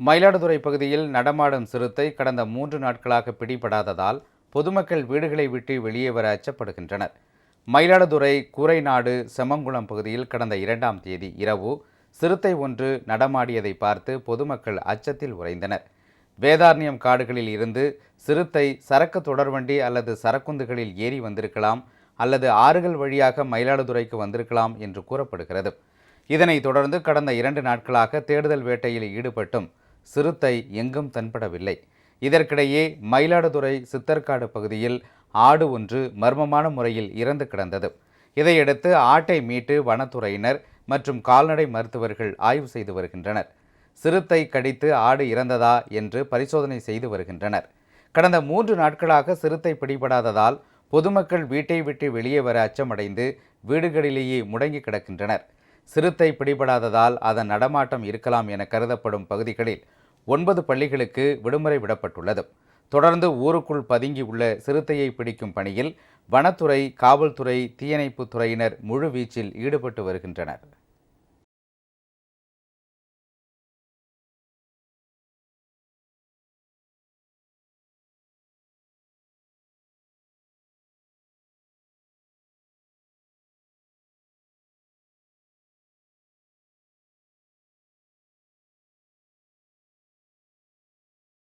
மயிலாடுதுறை பகுதியில் நடமாடும் சிறுத்தை கடந்த மூன்று நாட்களாக பிடிபடாததால் பொதுமக்கள் வீடுகளை விட்டு வெளியே வர அச்சப்படுகின்றனர். மயிலாடுதுறை கூரைநாடு செமங்குளம் பகுதியில் கடந்த இரண்டாம் தேதி இரவு சிறுத்தை ஒன்று நடமாடியதை பார்த்து பொதுமக்கள் அச்சத்தில் உறைந்தனர். வேதாரண்யம் காடுகளில் இருந்து சிறுத்தை சரக்கு தொடர்வண்டி அல்லது சரக்குந்துகளில் ஏறி வந்திருக்கலாம் அல்லது ஆறுகள் வழியாக மயிலாடுதுறைக்கு வந்திருக்கலாம் என்று கூறப்படுகிறது. இதனைத் தொடர்ந்து கடந்த இரண்டு நாட்களாக தேடுதல் வேட்டையில் ஈடுபட்டும் சிறுத்தை எங்கும் தென்படவில்லை. இதற்கிடையே மயிலாடுதுறை சித்தர்காடு பகுதியில் ஆடு ஒன்று மர்மமான முறையில் இறந்து கிடந்தது. இதையடுத்து ஆட்டை மீட்டு வனத்துறையினர் மற்றும் கால்நடை மருத்துவர்கள் ஆய்வு செய்து வருகின்றனர். சிறுத்தை கடித்து ஆடு இறந்ததா என்று பரிசோதனை செய்து வருகின்றனர். கடந்த மூன்று நாட்களாக சிறுத்தை பிடிபடாததால் பொதுமக்கள் வீட்டை விட்டு வெளியே வர அச்சமடைந்து வீடுகளிலேயே முடங்கி கிடக்கின்றனர். சிறுத்தை பிடிபடாததால் அதன் நடமாட்டம் இருக்கலாம் என கருதப்படும் பகுதிகளில் ஒன்பது பள்ளிகளுக்கு விடுமுறை விடப்பட்டுள்ளது. தொடர்ந்து ஊருக்குள் பதுங்கி உள்ள சிறுத்தையை பிடிக்கும் பணியில் வனத்துறை காவல்துறை தீயணைப்புத் துறையினர் முழுவீச்சில் ஈடுபட்டு வருகின்றனர்.